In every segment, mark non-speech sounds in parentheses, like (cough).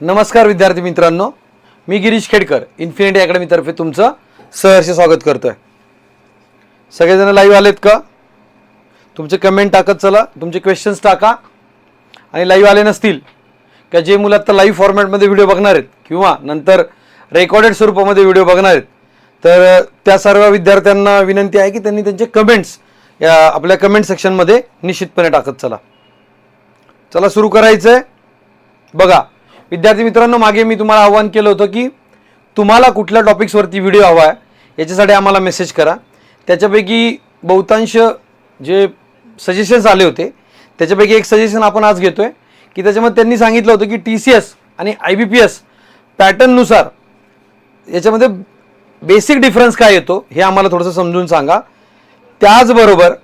नमस्कार विद्यार्थी मित्रांनो. मी गिरीश खेडकर इन्फिनिटी अकॅडमीतर्फे तुमचं सहर्ष स्वागत करतो आहे सगळेजण लाईव्ह आलेत का? तुमचे कमेंट टाकत चला तुमचे क्वेश्चन्स टाका. आणि लाईव्ह आले नसतील किंवा जे मुलं आता लाईव्ह फॉर्मॅटमध्ये व्हिडिओ बघणार आहेत किंवा नंतर रेकॉर्डेड स्वरूपामध्ये व्हिडिओ बघणार आहेत तर त्या सर्व विद्यार्थ्यांना विनंती आहे की त्यांनी त्यांचे कमेंट्स या आपल्या कमेंट सेक्शनमध्ये निश्चितपणे टाकत चला. चला सुरू करायचं आहे बघा विद्यार्थी मित्रांनो मागे मी तुम्हाला आव्हान केलं होतं की तुम्हाला कुठल्या टॉपिक्सवरती व्हिडिओ हवा आहे याच्यासाठी आम्हाला मेसेज करा. त्याच्यापैकी बहुतांश जे सजेशन्स आले होते त्याच्यापैकी एक सजेशन आपण आज घेतो आहे की त्याच्यामध्ये त्यांनी सांगितलं होतं की टी सी एस आणि आय बी पी एस पॅटर्ननुसार याच्यामध्ये बेसिक डिफरन्स काय येतो हे आम्हाला थोडंसं समजून सांगा. त्याचबरोबर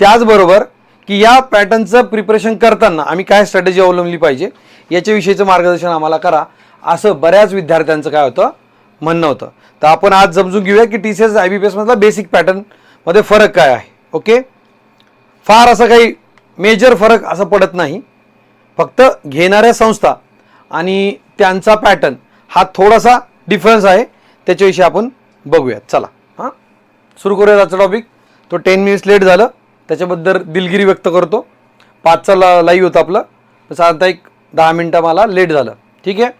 त्याचबरोबर की या पॅटर्नचं प्रिपरेशन करताना आम्ही काय स्ट्रॅटेजी अवलंबली पाहिजे याच्याविषयीचं मार्गदर्शन आम्हाला करा. असं बऱ्याच विद्यार्थ्यांचं काय होतं म्हणणं होतं. तर आपण आज समजून घेऊया की T C S I B P एसमधला basic पॅटर्नमध्ये फरक काय आहे ओके फार असं काही मेजर फरक असं पडत नाही. फक्त घेणाऱ्या संस्था आणि त्यांचा पॅटर्न हा थोडासा डिफरन्स आहे. त्याच्याविषयी आपण बघूयात. चला हां? सुरू करूयात आजचा टॉपिक तो टेन मिनिट्स लेट झालं. त्याच्याबद्दल दिलगिरी व्यक्त करतो. पाचचा ला लाईव्ह होतं आपलं. साधारणतः आता एक दहा मिनटं मला लेट झालं. ठीक आहे?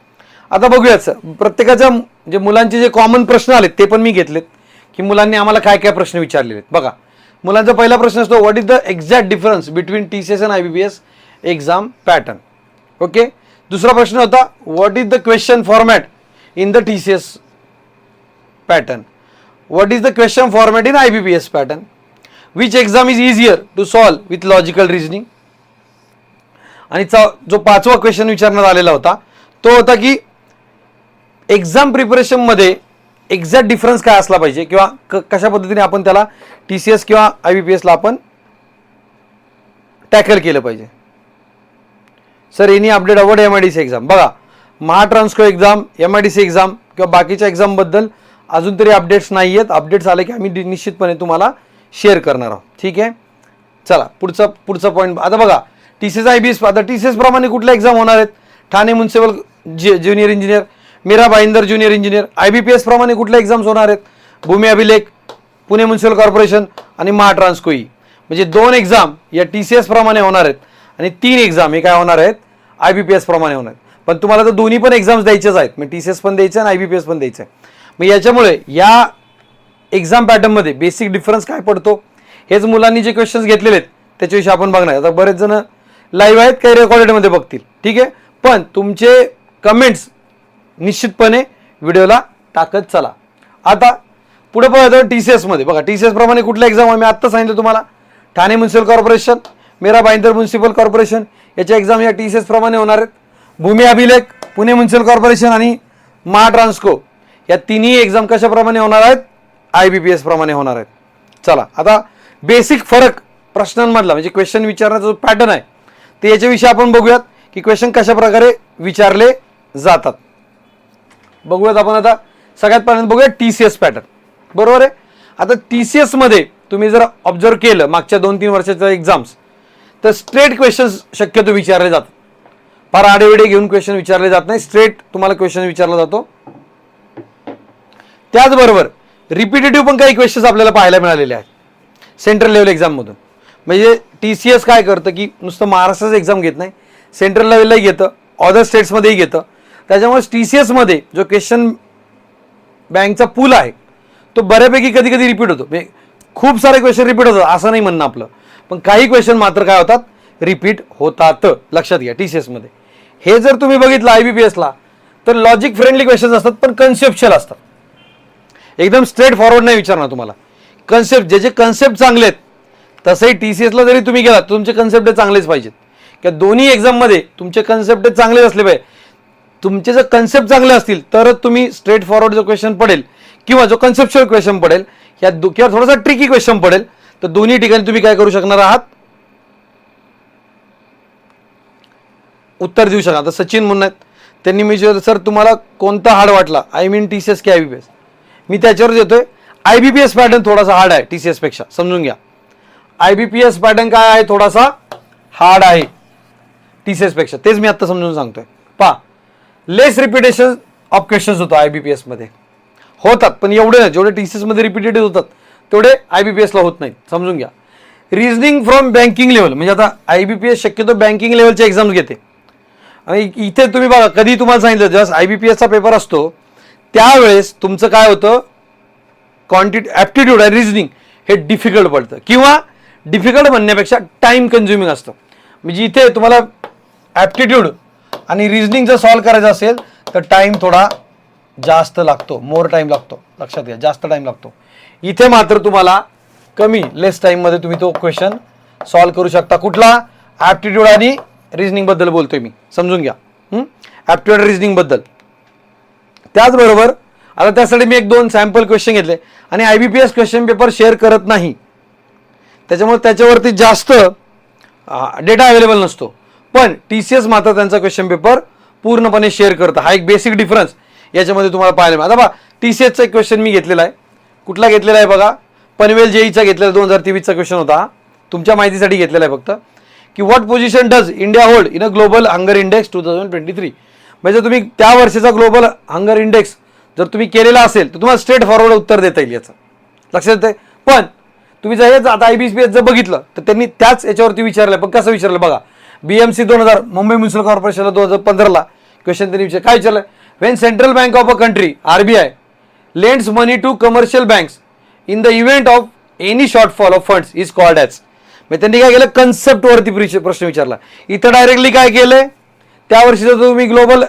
आता बघूयात सर प्रत्येकाच्या जे मुलांचे जे कॉमन प्रश्न आलेत ते पण मी घेतलेत. की मुलांनी आम्हाला काय काय प्रश्न विचारलेले आहेत बघा. मुलांचा पहिला प्रश्न असतो what is the exact difference between T C S and I B B S exam pattern okay दुसरा प्रश्न होता what is the question format in the T C S pattern what is the question format in I B B S pattern Which exam is easier to solve with logical reasoning? आणि चा जो पाचवा question विचारण्यात आलेला होता तो होता की एक्झाम प्रिपरेशनमध्ये एक्झॅक्ट डिफरन्स काय असला पाहिजे? किंवा क कशा पद्धतीने आपण त्याला टी सी एस किंवा आय बी पी एसला आपण टॅकल केलं पाहिजे? Sir any update award M I D C exam बघा Mahatransco exam M I D C exam किंवा बाकीच्या एक्झामबद्दल अजून तरी अपडेट्स नाही आहेत अपडेट्स आले की आम्ही निश्चितपणे तुम्हाला शेअर करणार आहोत. ठीक आहे? चला पुढचा पुढचा पॉईंट आता बघा T C S I B S आता टी सी एस प्रमाणे कुठल्या एक्झाम होणार आहेत? ठाणे म्युन्सिपल जे junior engineer Mira Bhayandar junior engineer I B P S प्रमाणे कुठल्या एक्झाम्स होणार आहेत? भूमी अभिलेख पुणे म्युन्सिपल कॉर्पोरेशन आणि महाट्रान्सकोई म्हणजे दोन एक्झाम या टी सी एस प्रमाणे होणार आहेत. आणि तीन एक्झाम हे काय होणार आहेत? आय बी पी एस प्रमाणे होणार आहेत. पण तुम्हाला तर दोन्ही पण एक्झाम्स द्यायचेच आहेत. मग टी सी एस पण द्यायचं आणि आय बी पी एस पण द्यायचं. आहे मग याच्यामुळे या एक्झाम पॅटर्नमध्ये बेसिक डिफरन्स काय पडतो? हेच मुलांनी जे क्वेश्चन्स घेतलेले आहेत त्याच्याविषयी आपण बघणार. आता बरेच जण लाईव्ह आहेत काही रेकॉर्डेडमध्ये बघतील. ठीक आहे? पण तुमचे कमेंट्स निश्चितपणे व्हिडिओला टाकत चला. आता पुढे पाहतो टी सी एसमध्ये बघा टी सी एसप्रमाणे कुठल्या एक्झाम आहे? मी आत्ता सांगितलं तुम्हाला. Thane municipal corporation Mira Bhayandar municipal corporation याच्या एक्झाम या टी सी एसप्रमाणे होणार आहेत. भूमी अभिलेख पुणे म्युन्सिपल कॉर्पोरेशन आणि महाट्रान्सको या तिन्ही एक्झाम कशाप्रमाणे होणार आहेत? आय बी पी एस प्रमाणे होणार आहेत. चला आता बेसिक फरक प्रश्नांमधला म्हणजे क्वेश्चन विचारण्याचा जो पॅटर्न आहे ते याच्याविषयी आपण बघूयात की क्वेश्चन कशा प्रकारे विचारले जातात. बघूयात आपण आता सगळ्यात पहिल्यांदा बघूया टी सी एस पॅटर्न बरोबर आहे? आता टी सी एसमध्ये तुम्ही जर ऑब्झर्व केलं मागच्या दोन तीन वर्षाच्या एक्झाम्स तर स्ट्रेट क्वेश्चन्स शक्यतो विचारले जातात. फार आडेवेडे घेऊन क्वेश्चन विचारले जात नाही स्ट्रेट तुम्हाला क्वेश्चन विचारला जातो. त्याचबरोबर रिपिटेटिव्ह पण काही क्वेश्चन्स आपल्याला पाहायला मिळालेले आहेत. सेंट्रल लेवल एक्झाममधून म्हणजे टी सी एस काय करतं की नुसतं महाराष्ट्राचं एक्झाम घेत नाही. सेंट्रल लेवललाही घेतं. अदर स्टेट्समध्येही घेतं. त्याच्यामुळे टी सी एसमध्ये जो क्वेश्चन बँकचा पूल आहे तो बऱ्यापैकी कधी कधी रिपीट होतो. म्हणजे खूप सारे क्वेश्चन रिपीट होतात असं नाही म्हणणं आपलं. पण काही क्वेश्चन मात्र काय होतात? रिपीट होतात. लक्षात घ्या टी सी एसमध्ये हे जर तुम्ही बघितलं आय बी पी एसला तर लॉजिक फ्रेंडली क्वेश्चन्स असतात पण कन्सेप्शल असतात. एकदम स्ट्रेट फॉरवर्ड नाही विचारणार तुम्हाला. कन्सेप्ट जे जे कन्सेप्ट चांगले आहेत तसंही टी सी एसला जरी तुम्ही गेलात तुमचे कन्सेप्ट चांगलेच पाहिजेत. किंवा दोन्ही एक्झाममध्ये तुमचे कन्सेप्ट चांगलेच असले पाहिजे. तुमचे जर कन्सेप्ट चांगले असतील तरच तुम्ही स्ट्रेट फॉरवर्ड जो क्वेश्चन पडेल किंवा जो कन्सेप्च्युअल क्वेश्चन पडेल या दो किंवा थोडासा ट्रिकी क्वेश्चन पडेल तर दोन्ही ठिकाणी तुम्ही काय करू शकणार आहात? उत्तर देऊ शकता. आता सचिन म्हणून आहेत. त्यांनी मी सर तुम्हाला कोणता हार्ड वाटला? I mean T C S की आय बी पी एस मी त्याच्यावर देतोय I B P S pattern थोडासा हार्ड आहे टी सी एसपेक्षा समजून घ्या. I B P S pattern काय आहे? थोडासा हार्ड आहे. टी सी एसपेक्षा तेच मी आत्ता समजून सांगतोय. पा लेस रिपिटेशन ऑफ क्वेश्चन्स होतं आय बी पी एसमध्ये होतात पण एवढे नाही. जेवढे टी सी एसमध्ये रिपीटेड होतात तेवढे आय बी पी एसला होत नाहीत. समजून घ्या. रिझनिंग फ्रॉम बँकिंग लेवल म्हणजे आता आय बी पी एस शक्यतो बँकिंग लेवलचे एक्झाम्स घेते. आणि इथे तुम्ही बघा कधी तुम्हाला सांगितलं जेव्हा आय बी पी एसचा पेपर असतो त्यावेळेस तुमचं काय होतं? क्वांटिटी ॲप्टिट्यूड आणि रिझनिंग हे डिफिकल्ट पडतं. किंवा डिफिकल्ट म्हणण्यापेक्षा टाईम कन्झ्युमिंग असतं. म्हणजे इथे तुम्हाला ॲप्टिट्यूड आणि रिझनिंग जर सॉल्व करायचं असेल तर टाईम थोडा जास्त लागतो. मोर टाईम लागतो. लक्षात घ्या जास्त टाईम लागतो. इथे मात्र तुम्हाला कमी लेस टाईममध्ये तुम्ही तो क्वेश्चन सॉल्व करू शकता. कुठला? ॲप्टिट्यूड आणि रिझनिंगबद्दल बोलतोय मी. समजून घ्या. ॲप्टिट्यूड रिजनिंगबद्दल रिझनिंगबद्दल त्याचबरोबर आता त्यासाठी मी एक दोन सॅम्पल क्वेश्चन घेतले. आणि I B P S question paper share करत नाही. त्याच्यामुळे त्याच्यावरती जास्त डेटा अवेलेबल नसतो. पण टी सी एस मात्र त्यांचा क्वेश्चन पेपर पूर्णपणे शेअर करतं. हा एक बेसिक डिफरन्स याच्यामध्ये तुम्हाला पाहायला मिळेल. आता बघा टी सी एसचा एक क्वेश्चन मी घेतलेला आहे. कुठला घेतलेला आहे बघा? पनवेल जेईचा घेतलेला दोन हजार तेवीसचा क्वेश्चन होता. तुमच्या माहितीसाठी घेतलेला आहे फक्त. की what position does India hold in a global hunger index two thousand twenty three म्हणजे तुम्ही त्या वर्षीचा ग्लोबल हंगर इंडेक्स जर तुम्ही केलेला असेल तर तुम्हाला स्ट्रेट फॉरवर्ड उत्तर देता येईल याचं. लक्षात येतं पण तुम्ही जर हेच आता आय बी पी एस जर बघितलं तर त्यांनी त्याच याच्यावरती विचारलं पण कसं विचारलं बघा? बी एम सी दोन हजार मुंबई म्युन्सिपल कॉर्पोरेशनला दोन हजार पंधराला क्वेश्चन त्यांनी विचार काय विचारलं when central bank of a country R B I lends money to commercial banks in the event of any shortfall of funds is called as मग त्यांनी काय केलं? कन्सेप्टवरती प्रश्न विचारला. इथं डायरेक्टली काय केलंय? त्या वर्षी जर तुम्ही ग्लोबल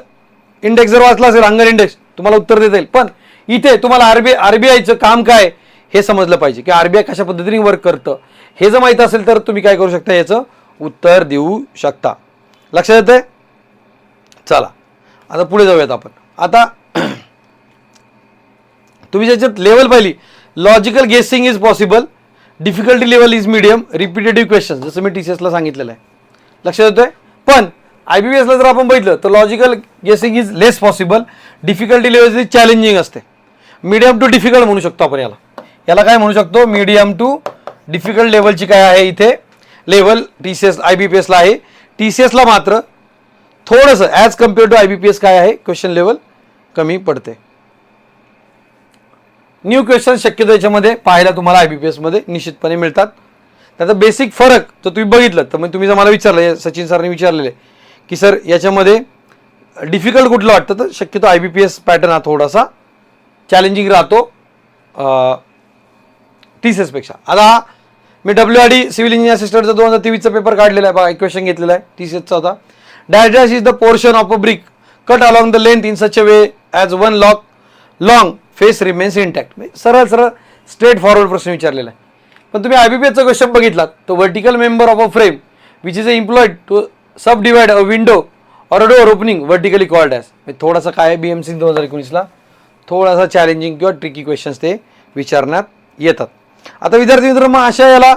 इंडेक्स जर वाचला असेल हंगर इंडेक्स तुम्हाला उत्तर देता येईल. पण इथे तुम्हाला आरबी आरबीआयचं काम काय हे समजलं पाहिजे की आरबीआय कशा पद्धतीने वर्क करतं हे जर माहीत असेल तर तुम्ही काय करू शकता? याचं उत्तर देऊ शकता. लक्षात येतंय? चला. आता पुढे जाऊयात आपण. आता (clears throat) तुम्ही ज्याच्यात लेवल पाहिली logical guessing is possible difficulty level is medium repetitive question जसं मी टी सी एसला सांगितलेलं आहे. लक्षात येतोय? पण आय बी बी एसला जर आपण बघितलं तर logical guessing is less possible difficulty level is challenging असते. मीडियम टू डिफिकल्ट म्हणू शकतो आपण याला. याला काय म्हणू शकतो? मीडियम टू डिफिकल्ट लेवलची काय आहे इथे? Level T C S I B P एसला आहे. टी सी एसला मात्र थोडंसं as compare to I B P S काय आहे? क्वेश्चन लेवल कमी पडते. न्यू क्वेश्चन शक्यतो याच्यामध्ये पाहायला तुम्हाला आय बी पी एसमध्ये निश्चितपणे मिळतात. त्याचा बेसिक फरक जर तुम्ही बघितलं तर मग तुम्ही जर मला विचारलं सचिन सरने विचारलेले की सर याच्यामध्ये डिफिकल्ट कुठलं वाटतं तर शक्यतो I B P S pattern हा थोडासा चॅलेंजिंग राहतो टी सी एसपेक्षा आता मी W R D civil engineer असिस्टंटचा दोन हजार तेवीसचा पेपर काढलेला आहे बघा इक्वेशन घेतलेला आहे टी सी एसचा होता dash is the portion of a brick cut along the length in such a way as one lock long face remains intact सरळ सरळ स्ट्रेट फॉरवर्ड प्रश्न विचारलेला आहे. पण तुम्ही आय बी पी एसचा क्वेश्चन बघितलात तो vertical member of a frame which is employed to subdivide a window or a door opening vertically called as थोडासा काय बी एम सी दोन हजार एकोणीसला थोडासा चॅलेंजिंग किंवा ट्रिकी क्वेश्चन्स ते विचारण्यात येतात. आता विद्यार्थी मित्र मग अशा याला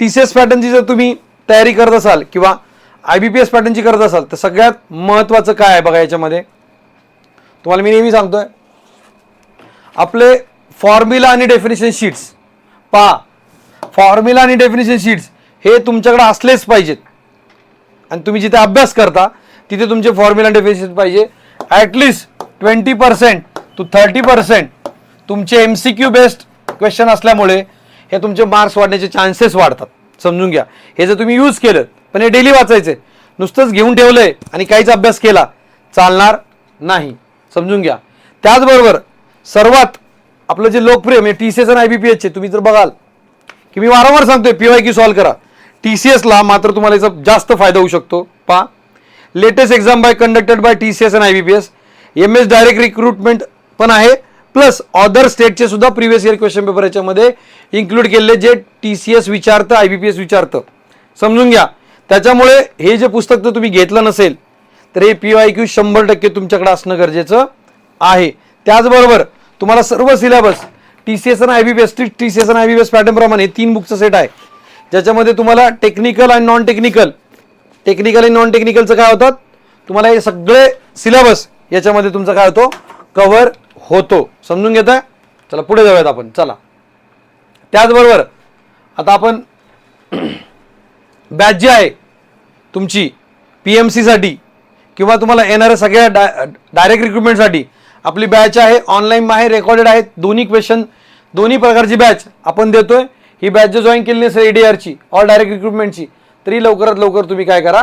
टी सी एस पॅटर्नची जर तुम्ही तयारी करत असाल किंवा आय बी पी एस पॅटर्नची करत असाल तर सगळ्यात महत्त्वाचं काय आहे बघा याच्यामध्ये? तुम्हाला मी नेहमी सांगतोय आपले फॉर्म्युला आणि डेफिनेशन शीट्स पहा फॉर्म्युला आणि डेफिनेशन शीट्स हे तुमच्याकडे असलेच पाहिजेत. आणि तुम्ही जिथे अभ्यास करता तिथे तुमचे फॉर्म्युला डेफिनेशन पाहिजे. At least twenty percent to thirty percent तुमचे M C Q based question असल्यामुळे हे तुमचे मार्क्स वाढण्याचे चान्सेस वाढतात. समजून घ्या. हे जर तुम्ही यूज केलं पण हे डेली वाचायचे नुसतंच घेऊन ठेवलंय आणि काहीच अभ्यास केला चालणार नाही. समजून घ्या. त्याचबरोबर सर्वात आपलं जे लोकप्रिय म्हणजे टी सी एस आणि आय बी पी एचचे तुम्ही जर बघाल की मी वारंवार सांगतोय पी वाय क्यू सॉल्व करा. टी सी एसला मात्र तुम्हाला याचा जास्त फायदा होऊ शकतो. पहा. Latest exam by conducted by T C S and I B P S M S direct recruitment पण आहे. प्लस अदर स्टेटचे सुद्धा प्रिव्हियस इयर क्वेश्चन पेपर याच्यामध्ये इन्क्लूड केलेले जे T C S विचारतं I B P S विचारतं. समजून घ्या. त्याच्यामुळे हे जे पुस्तक जर तुम्ही घेतलं नसेल तर हे पी वाय क्यू शंभर टक्के तुमच्याकडे असणं गरजेचं आहे. त्याचबरोबर तुम्हाला सर्व सिलेबस टी सी एस आणि I B P S T C S आणि आय बी पी एस पॅटर्नप्रमाणे तीन बुकचा सेट आहे. ज्याच्यामध्ये तुम्हाला टेक्निकल आणि नॉन टेक्निकल टेक्निकल आणि नॉन टेक्निकलचं काय होतात? तुम्हाला हे सगळे सिलेबस याच्यामध्ये तुमचा काय होतो? कव्हर होतो. समजून घेत चला पुढे जाऊयात आपण. चला. त्याचबरोबर आता आपण बॅच जी आहे तुमची पी एम सीसाठी किंवा तुम्हाला येणाऱ्या सगळ्या डा डायरेक्ट रिक्रुटमेंटसाठी आपली बॅच आहे ऑनलाईन आहे रेकॉर्डेड आहेत दोन्ही क्वेश्चन दोन्ही प्रकारची बॅच आपण देतोय. ही बॅच जॉईन केली नसेल एडीआरची ऑल डायरेक्ट रिक्रुटमेंटची तरी लवकरात लवकर तुम्ही काय करा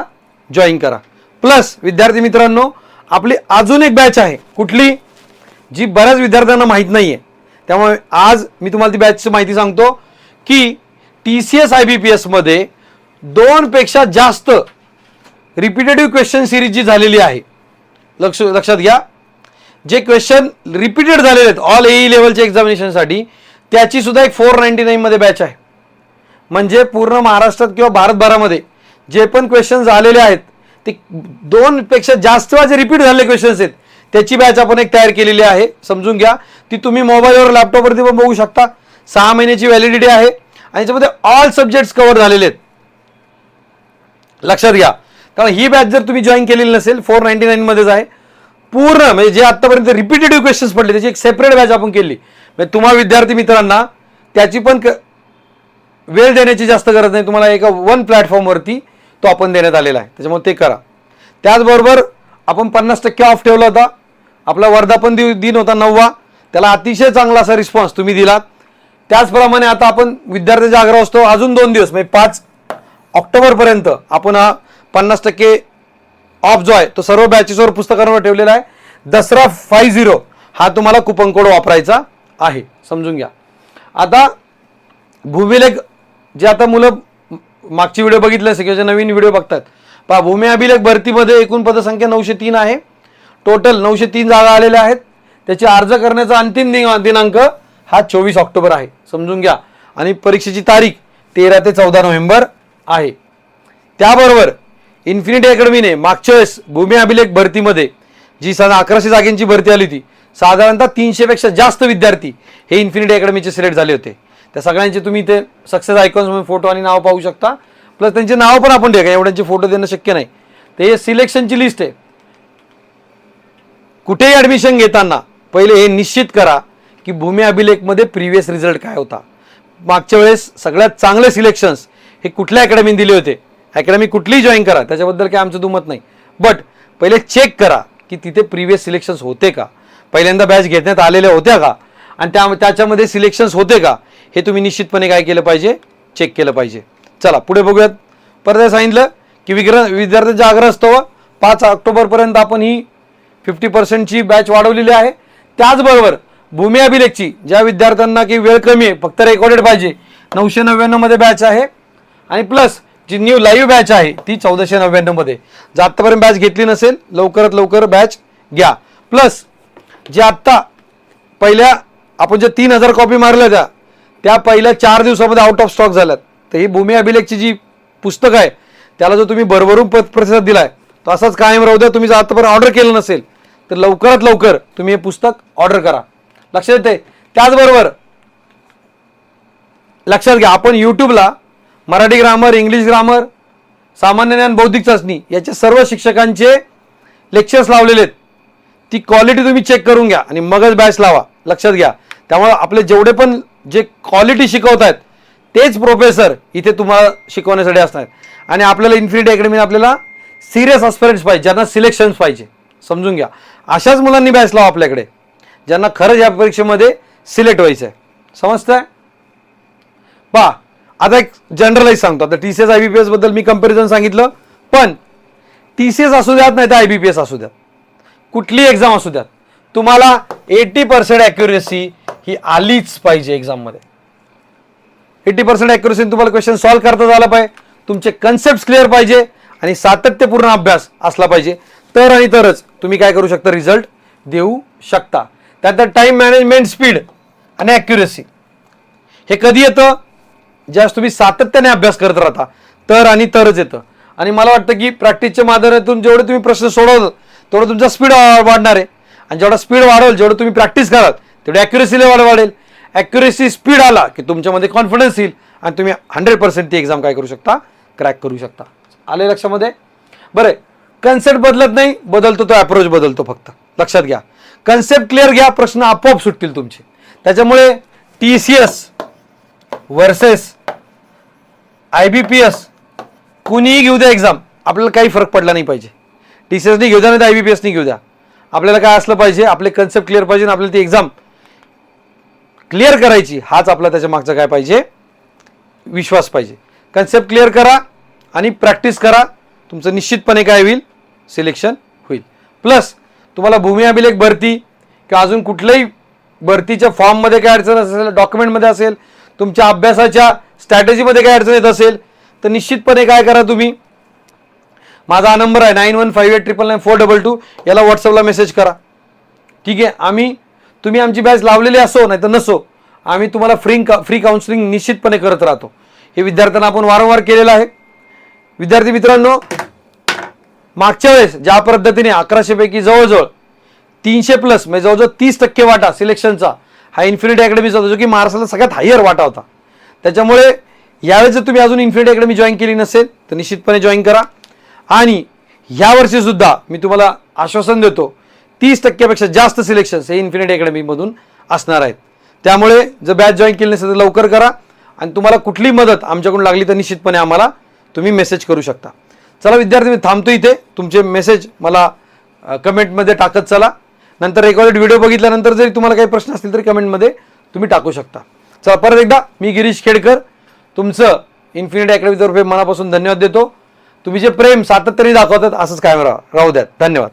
जॉईन करा. प्लस विद्यार्थी मित्रांनो आपली अजून एक बॅच आहे. कुठली? जी बऱ्याच विद्यार्थ्यांना माहीत नाही आहे त्यामुळे आज मी तुम्हाला ती बॅचची माहिती सांगतो की T C S I B P एसमध्ये दोनपेक्षा जास्त रिपिटेटिव्ह क्वेश्चन सिरीज जी झालेली आहे. लक्ष लक्षात घ्या. जे क्वेश्चन रिपीटेड झालेले आहेत ऑल ए लेवलच्या एक्झामिनेशनसाठी त्याची सुद्धा एक फोर नाईन्टी नाईनमध्ये बॅच आहे. म्हणजे पूर्ण महाराष्ट्रात किंवा भारतभरामध्ये जे पण क्वेश्चन्स आलेले आहेत ते दोनपेक्षा जास्त जे रिपीट झालेले क्वेश्चन्स आहेत. त्याची बॅच आपण एक तयार केलेली आहे. समजून घ्या. ती तुम्ही मोबाईलवर लॅपटॉपवरती पण बघू शकता. सहा महिन्याची व्हॅलिडिटी आहे. आणि याच्यामध्ये ऑल सब्जेक्ट्स कव्हर झालेले आहेत. लक्षात घ्या. कारण ही बॅच जर तुम्ही जॉईन केलेली नसेल फोर नाईन्टी नाईनमध्येच आहे. पूर्ण म्हणजे जे आत्तापर्यंत रिपीटेटिव्ह क्वेश्चन्स पडले त्याची एक सेपरेट बॅच आपण केली. म्हणजे तुम्हा विद्यार्थी मित्रांना त्याची पण क- वेळ देण्याची जास्त गरज नाही. तुम्हाला एका वन प्लॅटफॉर्मवरती तो आपण देण्यात आलेला आहे. त्याच्यामुळे ते करा. त्याचबरोबर आपण पन्नास टक्के ऑफ ठेवला होता. आपला वर्धापन दिव दिन होता नववा. त्याला अतिशय चांगला असा रिस्पॉन्स तुम्ही दिलात. त्याचप्रमाणे आता आपण विद्यार्थ्यांचा आग्रह असतो अजून दोन दिवस म्हणजे पाच ऑक्टोबरपर्यंत आपण हा पन्नास टक्के ऑफ जो आहे तो सर्व बॅचेसवर पुस्तकांवर ठेवलेला आहे. दसरा फाय झिरो हा तुम्हाला कुपन कोड वापरायचा. आहे. समजून घ्या. आता भूमिलेख जे आता मुलं मागची व्हिडिओ बघितले असेल किंवा जे नवीन व्हिडिओ बघतात. पहा भूमी अभिलेख भरतीमध्ये एकूण पदसंख्या नऊशे तीन आहे. टोटल नऊशे तीन जागा आलेल्या आहेत. त्याचे अर्ज करण्याचा अंतिम दिनांक हा चोवीस ऑक्टोबर आहे. समजून घ्या. आणि परीक्षेची तारीख तेरा ते चौदा नोव्हेंबर आहे. त्याबरोबर इन्फिनिटी अकॅडमीने मागच्या वेळेस भूमी अभिलेख भरतीमध्ये जी सन अकराशे जागेंची भरती आली होती साधारणतः तीनशेपेक्षा जास्त विद्यार्थी हे इन्फिनिटी अकॅडमीचे सिलेक्ट झाले होते. त्या सगळ्यांचे तुम्ही ते सक्सेस आयकॉन्स फोटो आणि नाव पाहू शकता. प्लस त्यांचे नाव पण आपण द्या एवढ्यांचे फोटो देणं शक्य नाही. ते हे सिलेक्शनची लिस्ट आहे. कुठेही ॲडमिशन घेताना पहिले हे निश्चित करा की भूमी अभिलेखमध्ये प्रिव्हियस रिझल्ट काय होता. मागच्या वेळेस सगळ्यात चांगले सिलेक्शन्स हे कुठल्या अकॅडमीने दिले होते? अकॅडमी कुठलीही जॉईन करा त्याच्याबद्दल काय आमचं दुमत नाही. बट पहिले चेक करा की तिथे प्रिव्हियस सिलेक्शन्स होते का? पहिल्यांदा बॅच घेण्यात आलेल्या होत्या का? आणि त्या त्याच्यामध्ये सिलेक्शन्स होते का? हे तुम्ही निश्चितपणे काय केलं पाहिजे? चेक केलं पाहिजे. चला पुढे बघूयात. परत सांगितलं की विग्र विद्यार्थ्यांचा आग्रह असतो. पाच ऑक्टोबरपर्यंत आपण ही फिफ्टी पर्सेंटची बॅच वाढवलेली आहे. त्याचबरोबर भूमी अभिलेखची ज्या विद्यार्थ्यांना की वेळ कमी आहे फक्त रेकॉर्डेड पाहिजे. नऊशे नव्याण्णवमध्ये बॅच आहे. आणि प्लस जी न्यू लाईव्ह बॅच आहे ती चौदाशे नव्याण्णवमध्ये जातपर्यंत आत्तापर्यंत बॅच घेतली नसेल लवकरात लवकर बॅच घ्या. प्लस जे आत्ता पहिल्या आपण ज्या तीन हजार कॉपी मारल्या त्या त्या पहिल्या चार दिवसामध्ये आउट ऑफ स्टॉक झाल्यात. तर ही भूमी अभिलेखची जी पुस्तक आहे त्याला जो तुम्ही भरभरून पत प्रतिसाद आहे तो असाच कायम राहू द्या. तुम्ही जर आतापर्यंत ऑर्डर केलं नसेल तर लवकरात लवकर तुम्ही हे पुस्तक ऑर्डर करा. लक्षात येते त्याचबरोबर लक्षात घ्या आपण यूट्यूबला मराठी ग्रामर इंग्लिश ग्रामर सामान्य ज्ञान बौद्धिक चाचणी याचे सर्व शिक्षकांचे लेक्चर्स लावलेले आहेत. ती क्वालिटी तुम्ही चेक करून घ्या आणि मगच बॅच लावा. लक्षात घ्या. त्यामुळे आपले जेवढे पण जे क्वालिटी शिकवत आहेत तेच प्रोफेसर इथे तुम्हाला शिकवण्यासाठी असणार. आणि आपल्याला इन्फिनिटी अकॅडमी आपल्याला सिरियस अस्पिरंट्स पाहिजे ज्यांना सिलेक्शन्स पाहिजे. समजून घ्या. अशाच मुलांनी बॅच लावा आपल्याकडे ज्यांना खरंच या परीक्षेमध्ये सिलेक्ट व्हायचं आहे समजतंय? पहा आता एक जनरलाइज सांगतो. आता T C S I B P एसबद्दल मी कंपॅरिझन सांगितलं पण टी सी एस असू द्यात नाही तर आय बी पी एस असू द्यात. कुठली एक्झाम असू द्यात. तुम्हाला एटी पर्सेंट ॲक्युरेसी ही आलीच पाहिजे एक्झाममध्ये एटी पर्सेंट ॲक्युरेसी तुम्हाला क्वेश्चन सॉल्व्ह करता झाला पाहिजे. तुमचे कन्सेप्ट क्लिअर पाहिजे आणि सातत्यपूर्ण अभ्यास असला पाहिजे. तर आणि तरच तुम्ही काय करू शकता? रिझल्ट देऊ शकता. त्यानंतर टाइम मॅनेजमेंट स्पीड आणि ॲक्युरेसी हे कधी येतं? ज्यास तुम्ही सातत्याने अभ्यास करत राहता. तर आणि तरच येतं. आणि मला वाटतं की प्रॅक्टिसच्या माध्यमातून जेवढे तुम्ही प्रश्न सोडवतात तेवढं तुमचा स्पीड वाढणार आहे. आणि जेवढा स्पीड वाढेल जेवढं तुम्ही प्रॅक्टिस कराल तेवढी ॲक्युरेसी लेवल वाढेल. ॲक्युरेसी स्पीड आला की तुमच्यामध्ये कॉन्फिडन्स येईल आणि तुम्ही हंड्रेड पर्सेंट ती एक्झाम काय करू शकता? क्रॅक करू शकता. आले लक्षामध्ये? बरं. कन्सेप्ट बदलत नाही बदलतो तो अप्रोच बदलतो फक्त. लक्षात घ्या. कन्सेप्ट क्लिअर घ्या प्रश्न आपोआप सुटतील तुमचे. त्याच्यामुळे T C S versus I B P S कुणीही घेऊ द्या एक्झाम आपल्याला काही फरक पडला नाही पाहिजे. टी सी एसनी घेऊ द्या नाही तर आय बी पी एसनी घेऊ द्या. आपल्याला काय असलं पाहिजे आपले कन्सेप्ट क्लिअर पाहिजे आणि आपल्याला ती एक्झाम क्लिअर करायची हाच आपला त्याच्या मागचा काय पाहिजे? विश्वास पाहिजे. कन्सेप्ट क्लिअर करा आणि प्रॅक्टिस करा. तुमचं निश्चितपणे काय होईल? सिलेक्शन होईल. प्लस तुम्हाला भूमी अभिलेख भरती किंवा अजून कुठल्याही भरतीच्या फॉर्ममध्ये काय अडचण असेल डॉक्युमेंटमध्ये असेल तुमच्या अभ्यासाच्या स्ट्रॅटेजीमध्ये काय अडचण येत असेल तर निश्चितपणे काय करा तुम्ही? माझा हा नंबर आहे nine one five eight triple nine four double two. याला व्हॉट्सअपला मेसेज करा. ठीक आहे? आम्ही तुम्ही आमची बॅच लावलेली असो नाही तर नसो आम्ही तुम्हाला फ्री का फ्री काउन्सिलिंग निश्चितपणे करत राहतो. हे विद्यार्थ्यांना आपण वारंवार केलेलं आहे. विद्यार्थी मित्रांनो मागच्या वेळेस ज्या पद्धतीने अकराशेपैकी जवळजवळ तीनशे प्लस म्हणजे जवळजवळ तीस टक्के वाटा सिलेक्शनचा हा इन्फिनिटी अकॅडमीचा होता जो की महाराष्ट्राला सगळ्यात हायर वाटा होता. त्याच्यामुळे यावेळेस जर तुम्ही अजून इन्फिनिटी अकॅडमी जॉईन केली नसेल तर निश्चितपणे जॉईन करा. आणि यावर्षी सुद्धा मी तुम्हाला आश्वासन देतो तीस टक्क्यापेक्षा जास्त सिलेक्शन्स हे इन्फिनिटी अकॅडमीमधून असणार आहेत. त्यामुळे जर बॅच जॉईन केली नसेल तर लवकर करा आणि तुम्हाला कुठली मदत आमच्याकडून लागली तर निश्चितपणे आम्हाला तुम्ही मेसेज करू शकता. चला विद्यार्थी मी थांबतो इथे. तुमचे मेसेज मला कमेंटमध्ये टाकत चला. नंतर रेकॉर्डेड व्हिडिओ बघितल्यानंतर जरी तुम्हाला काही प्रश्न असतील तरी कमेंटमध्ये तुम्ही टाकू शकता. चला परत एकदा मी गिरीश खेडकर. तुमचं इन्फिनिटी अकॅडमीतर्फे मनापासून धन्यवाद देतो. तुम्ही जे प्रेम सातत्याने दाखवतात असंच कायम राहा. राहू द्यात. धन्यवाद.